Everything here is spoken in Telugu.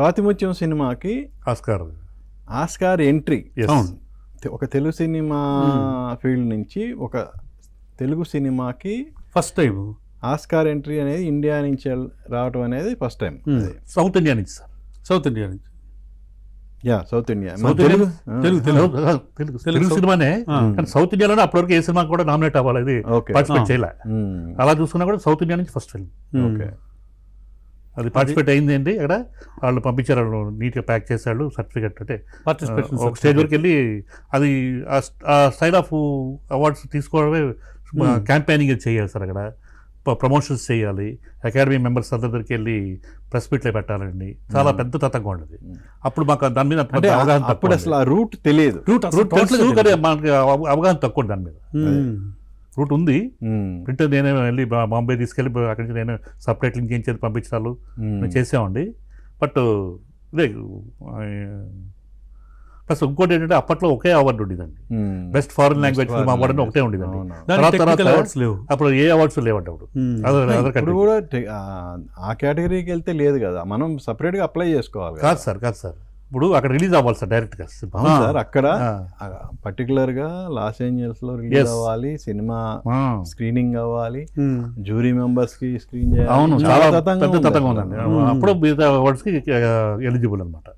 స్వాతిముత్యం సినిమాకి ఆస్కార్. Oscar entry. ఒక తెలుగు సినిమా ఫీల్డ్ నుంచి ఒక తెలుగు సినిమాకి ఫస్ట్ టైం ఆస్కార్ ఎంట్రీ అనేది ఇండియా నుంచి రావటం అనేది ఫస్ట్ టైం సౌత్ ఇండియా నుంచి సార్ సౌత్ ఇండియా నుంచి. Yeah south India Telugu? Telugu Telugu సినిమానే కానీ సౌత్ ఇండియాలోనే అప్పటివరకు ఏ సినిమా కూడా నామినేట్ అవ్వాలి. ఇది ఓకే పార్టిసిపేట్ ఆ. చేయలే అలా చూసుకున్నా కూడా సౌత్ ఇండియా నుంచి ఫస్ట్ ఫిల్మ్ ఓకే అది పార్టిసిపేట్ అయింది అండి అక్కడ వాళ్ళు పంపించారు వాళ్ళు నీట్గా ప్యాక్ చేశాడు సర్టిఫికెట్ అంటే పార్టిసిపేషన్ ఒక స్టేజ్ వరకు వెళ్ళి అది ఆ స్టైల్ ఆఫ్ అవార్డ్స్ తీసుకోవడమే క్యాంపెయినింగ్ చేయాలి సార్ అక్కడ. ప్రమోషన్స్ చేయాలి. అకాడమీ మెంబర్స్ అందరి దగ్గరికి వెళ్ళి ప్రెస్ మీట్లో పెట్టాలండి. చాలా పెద్ద తతంగం ఉండదు అప్పుడు మాకు దాని మీద అవగాహన అప్పుడు అసలు రూట్ తెలియదు. రూట్ రూట్ తెలుసు కానీ మనకి అవ- అవగాహన తక్కువ దాని మీద. రూట్ ఉంది. ప్రింటర్ నేనే వెళ్ళి బాంబే తీసుకెళ్ళి అక్కడి నుంచి నేను సపరేట్ లింక్ చేయించేది పంపించాలు చేసామండి బట్ ఇదే ప్లస్ ఇంకోటి ఏంటంటే అప్పట్లో ఒకే అవార్డు ఉండేదండి. Best foreign language foreign film award అని ఒకటే language. ఉండేదండి. అవును. దానికి తర్వాత టెక్నికల్ తర్వాత అవార్డ్స్ లేవు. అప్పుడు ఏ అవార్డ్స్ లేవండి అప్పుడు. కూడా ఆ- కేటగిరీకి వెళ్తే లేదు కదా. మనం సపరేట్గా అప్లై చేసుకోవాలి. కాదు సార్ కాదు సార్. ఇప్పుడు అక్కడ రిలీజ్ అవ్వాలి సార్ డైరెక్ట్గా సార్ అక్కడ ఆ. పర్టికులర్గా లాస్ ఏంజల్స్లో రిలీజ్. అవ్వాలి సినిమా. స్క్రీనింగ్ అవ్వాలి జూరీ మెంబర్స్కి స్క్రీన్ చేయాలి అవును చాలా పెద్ద తతంగం. ఉందండి అప్పుడు మిగతా అవార్డ్స్కి ఎలిజిబుల్ అనమాట.